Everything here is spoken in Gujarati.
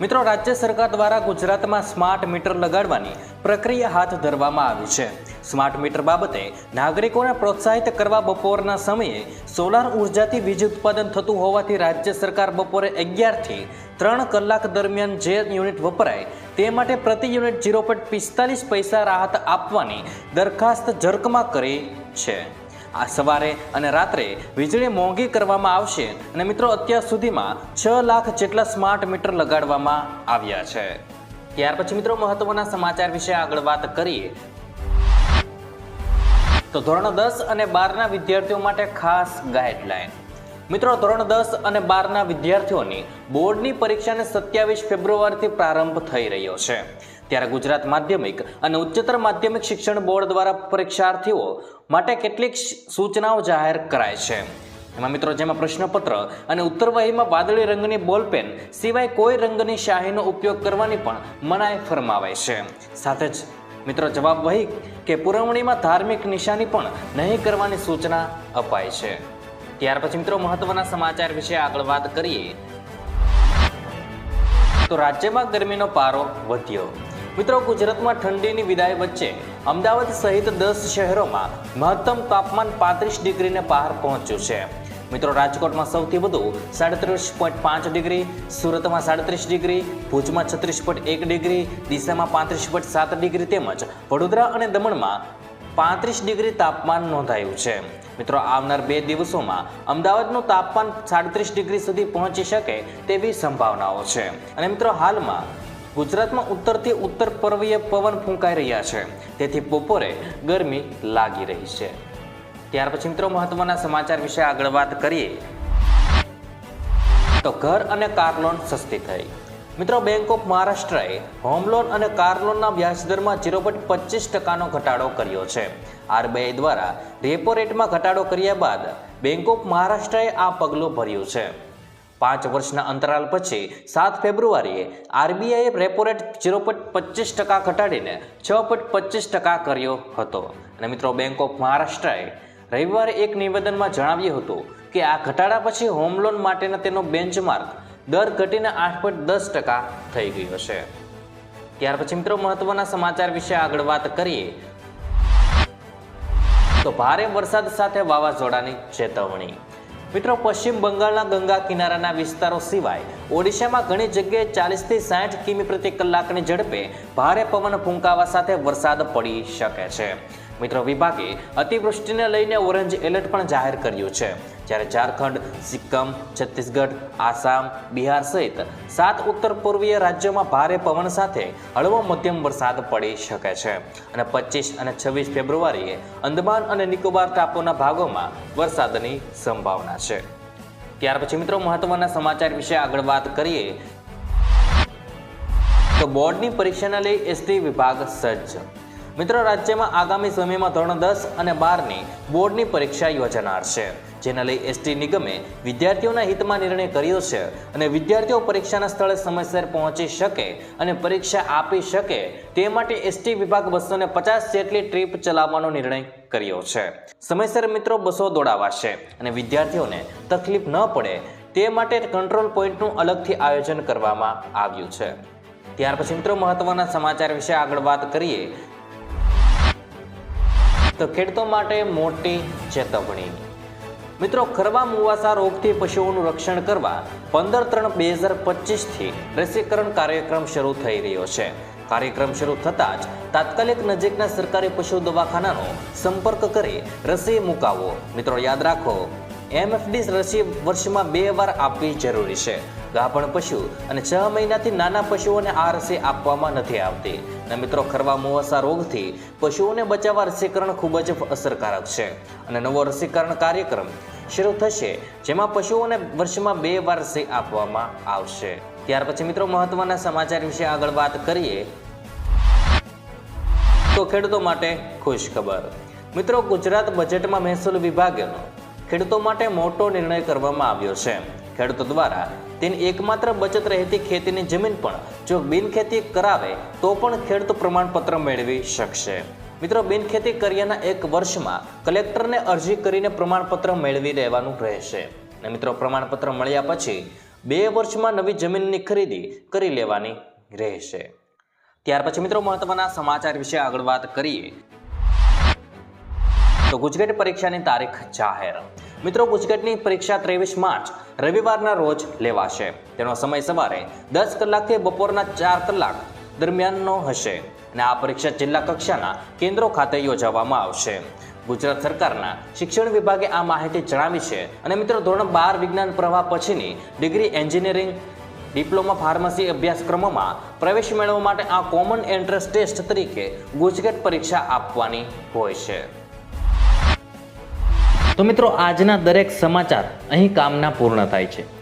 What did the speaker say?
મિત્રો, રાજ્ય સરકાર દ્વારા ગુજરાતમાં સ્માર્ટ મીટર લગાડવાની પ્રક્રિયા હાથ ધરવામાં આવી છે. સ્માર્ટ મીટર બાબતે નાગરિકોને પ્રોત્સાહિત કરવા બપોરના સમયે સોલાર ઉર્જાથી વીજ ઉત્પાદન થતું હોવાથી રાજ્ય સરકાર બપોરે અગિયારથી ત્રણ કલાક દરમિયાન જે યુનિટ વપરાય તે માટે પ્રતિ યુનિટ ઝીરો પોઈન્ટ પિસ્તાલીસ પૈસા રાહત આપવાની દરખાસ્ત ઝરકમાં કરી છે. આ સવારે અને રાત્રે વીજળી મોંઘી કરવામાં આવશે અને મિત્રો અત્યાર સુધીમાં છ લાખ જેટલા સ્માર્ટ મીટર લગાડવામાં આવ્યા છે. ત્યાર પછી મિત્રો મહત્વના સમાચાર વિશે આગળ વાત કરીએ. તો ધોરણ દસ અને બારના વિદ્યાર્થીઓ માટે ખાસ ગાઈડલાઈન. મિત્રો ધોરણ દસ અને બારના વિદ્યાર્થીઓની બોર્ડની પરીક્ષાને સત્યાવીસ ફેબ્રુઆરીથી પ્રારંભ થઈ રહ્યો છે. ત્યારે ગુજરાત માધ્યમિક અને ઉચ્ચતર માધ્યમિક શિક્ષણ બોર્ડ દ્વારા પરીક્ષાર્થીઓ માટે કેટલીક સૂચનાઓ જાહેર કરાય છે. એમાં મિત્રો જેમાં પ્રશ્નપત્ર અને ઉત્તરવહીમાં વાદળી રંગની બોલપેન સિવાય કોઈ રંગની શાહીનો ઉપયોગ કરવાની પણ મનાઈ ફરમાવાય છે. સાથે જ મિત્રો જવાબ વહી કે પુરવણીમાં ધાર્મિક નિશાની પણ નહીં કરવાની સૂચના અપાય છે. ત્યાર પછી મિત્રો મહત્વના સમાચાર વિશે આગળ વાત કરીએ. તો રાજ્યમાં ગરમીનો પારો વધ્યો. મિત્રો, ગુજરાતમાં ઠંડીની વિદાય વચ્ચે અમદાવાદ સહિત દસ શહેરોમાં મહત્તમ તાપમાન પાંત્રીસ ડિગ્રીને પાર પહોંચ્યું છે. મિત્રો, રાજકોટમાં સૌથી વધુ સાડત્રીસ પોઈન્ટ પાંચ ડિગ્રી, સુરતમાં સાડત્રીસ ડિગ્રી, ભુજમાં છત્રીસ પોઈન્ટ એક ડિગ્રી દિશામાં પાંત્રીસ પોઈન્ટ સાત ડિગ્રી તેમજ વડોદરા અને દમણમાં પાંત્રીસ ડિગ્રી તાપમાન નોંધાયું છે. મિત્રો, આવનાર બે દિવસોમાં અમદાવાદનું તાપમાન સાડત્રીસ ડિગ્રી સુધી પહોંચી શકે તેવી સંભાવનાઓ છે. અને મિત્રો, હાલમાં ગુજરાતમાં ઉત્તરથી ઉત્તર પર્વીય પવન ફૂંકાઈ રહ્યા છે. તેથી બપોરે ગરમી લાગી રહી છે. ત્યાર પછી મિત્રો મહત્વના સમાચાર વિશે આગળ વાત કરીએ. તો ઘર અને કાર લોન સસ્તી થઈ. મિત્રો બેંક ઓફ મહારાષ્ટ્રએ હોમ લોન અને કાર લોનના વ્યાજદરમાં ઝીરો પોઈન્ટ પચીસ ટકાનો ઘટાડો કર્યો છે. આરબીઆઈ દ્વારા રેપો રેટમાં ઘટાડો કર્યા બાદ બેંક ઓફ મહારાષ્ટ્રએ આ પગલું ભર્યું છે. પાંચ વર્ષના અંતરાલ પછી સાત ફેબ્રુઆરીએ આરબીઆઈએ રેપો રેટ ઝીરો પોઈન્ટ પચીસ ટકા ઘટાડીને છ પોઈન્ટ પચીસ ટકા કર્યો હતો. અને મિત્રો બેંક ઓફ મહારાષ્ટ્રએ રવિવારે એક નિવેદનમાં જણાવ્યું હતું કે આ ઘટાડા પછી હોમ લોન માટેના તેનો બેન્ચમાર્ક દર ઘટીને આઠ પોઈન્ટ દસ ટકા થઈ ગયો છે. ત્યાર પછી મિત્રો, મહત્વના સમાચાર વિશે આગળ વાત કરીએ. તો ભારે વરસાદ સાથે વાવાઝોડાની ચેતવણી. મિત્રો, પશ્ચિમ બંગાળના ગંગા કિનારાના વિસ્તારો સિવાય ઓડિશામાં ઘણી જગ્યાએ ચાલીસથી સાઠ કિમી પ્રતિ કલાકની ઝડપે ભારે પવન ફૂંકાવા સાથે વરસાદ પડી શકે છે. મિત્રો, વિભાગે અતિવૃષ્ટિને લઈને ઓરેન્જ એલર્ટ પણ જાહેર કર્યું છે. જ્યારે ઝારખંડ, સિક્કમ, છત્તીસગઢ, આસામ, બિહાર સહિત સાત ઉત્તર પૂર્વીય રાજ્યોમાં ભારે પવન સાથે હળવો મધ્યમ વરસાદ પડી શકે છે. અને પચીસ અને છવ્વીસ ફેબ્રુઆરીએ અંદમાન અને નિકોબાર ટાપુના ભાગોમાં વરસાદની સંભાવના છે. ત્યાર પછી મિત્રો મહત્વના સમાચાર વિશે આગળ વાત કરીએ. તો બોર્ડની પરીક્ષાને લઈ એસટી વિભાગ સજ્જ. મિત્રો રાજ્યમાં આગામી સમયમાં ધોરણ દસ અને બારની બોર્ડની પરીક્ષા યોજાનાર છે. જેના લઈ એસટી નિગમે વિદ્યાર્થીઓના હિતમાં નિર્ણય કર્યો છે અને વિદ્યાર્થીઓ પરીક્ષાના સ્થળે સમયસર પહોંચી શકે અને પરીક્ષા આપી શકે તે માટે એસટી વિભાગ બસો પચાસ જેટલી ટ્રીપ ચલાવવાનો નિર્ણય કર્યો છે. સમયસર મિત્રો બસો દોડાવાશે અને વિદ્યાર્થીઓને તકલીફ ન પડે તે માટે કંટ્રોલ પોઈન્ટનું અલગથી આયોજન કરવામાં આવ્યું છે. ત્યાર પછી મિત્રો મહત્વના સમાચાર વિશે આગળ વાત કરીએ. તો ખેડૂતો માટે મોટી ચેતવણી. મિત્રો, ખરવા મુવાસા રોગથી પશુઓનું રક્ષણ કરવા પંદર ત્રણ બે હજાર પચીસથી રસીકરણ કાર્યક્રમ શરૂ થઈ રહ્યો છે. કાર્યક્રમ શરૂ થતાં જ તાત્કાલિક નજીકના સરકારી પશુ દવાખાનાનો સંપર્ક કરી રસી મુકાવો. મિત્રો, યાદ રાખો, એમએફડી રસી વર્ષમાં બે વાર આપવી જરૂરી છે. ગાભણ પશુ અને છ મહિનાથી નાના પશુઓને આ રસી આપવામાં નથી આવતી. અને મિત્રો, ખરવા મુવાસા રોગથી પશુઓને બચાવવા રસીકરણ ખૂબ જ અસરકારક છે. અને નવો રસીકરણ કાર્યક્રમ શરૂ થશે, જેમાં પશુઓને વર્ષમાં બે વાર રસી આપવામાં આવશે. ત્યાર પછી મિત્રો, મહત્વના સમાચાર વિશે આગળ વાત કરીએ તો ખેડૂતો માટે ખુશ ખબર. મિત્રો, ગુજરાત બજેટમાં મહેસૂલ વિભાગનો ખેડૂતો માટે મોટો નિર્ણય કરવામાં આવ્યો છે. ખેડૂતો દ્વારા તેની એકમાત્ર બચત રહેતી ખેતીની જમીન પણ જો બિનખેતી કરાવે, તો પણ ખેડૂત પ્રમાણપત્ર મેળવી શકશે. મિત્રો, બિનખેતી કર્યાના એક વર્ષમાં કલેક્ટરને અરજી કરીને પ્રમાણપત્ર મેળવી લેવાનું રહેશે. અને મિત્રો, પ્રમાણપત્ર મળ્યા પછી બે વર્ષમાં નવી જમીનની ખરીદી કરી લેવાની રહેશે. ત્યાર પછી મિત્રો, મહત્વના સમાચાર વિશે આગળ વાત કરીએ. તો ગુજકેટ પરીક્ષાની તારીખ જાહેર. મિત્રો, ગુજકેટની પરીક્ષા ત્રેવીસ માર્ચ રવિવારના રોજ લેવાશે. તેનો સમય સવારે દસ કલાકથી બપોરના ચાર કલાક દરમિયાનનો હશે. અને આ પરીક્ષા જિલ્લા કક્ષાના કેન્દ્રો ખાતે યોજવામાં આવશે. ગુજરાત સરકારના શિક્ષણ વિભાગે આ માહિતી જણાવી છે. અને મિત્રો, ધોરણ બાર વિજ્ઞાન પ્રવાહ પછીની ડિગ્રી એન્જિનિયરિંગ, ડિપ્લોમા ફાર્મસી અભ્યાસક્રમોમાં પ્રવેશ મેળવવા માટે આ કોમન એન્ટ્રન્સ ટેસ્ટ તરીકે ગુજકેટ પરીક્ષા આપવાની હોય છે. તો મિત્રો, આજના દરેક સમાચાર અહીં કામના પૂર્ણ થાય છે.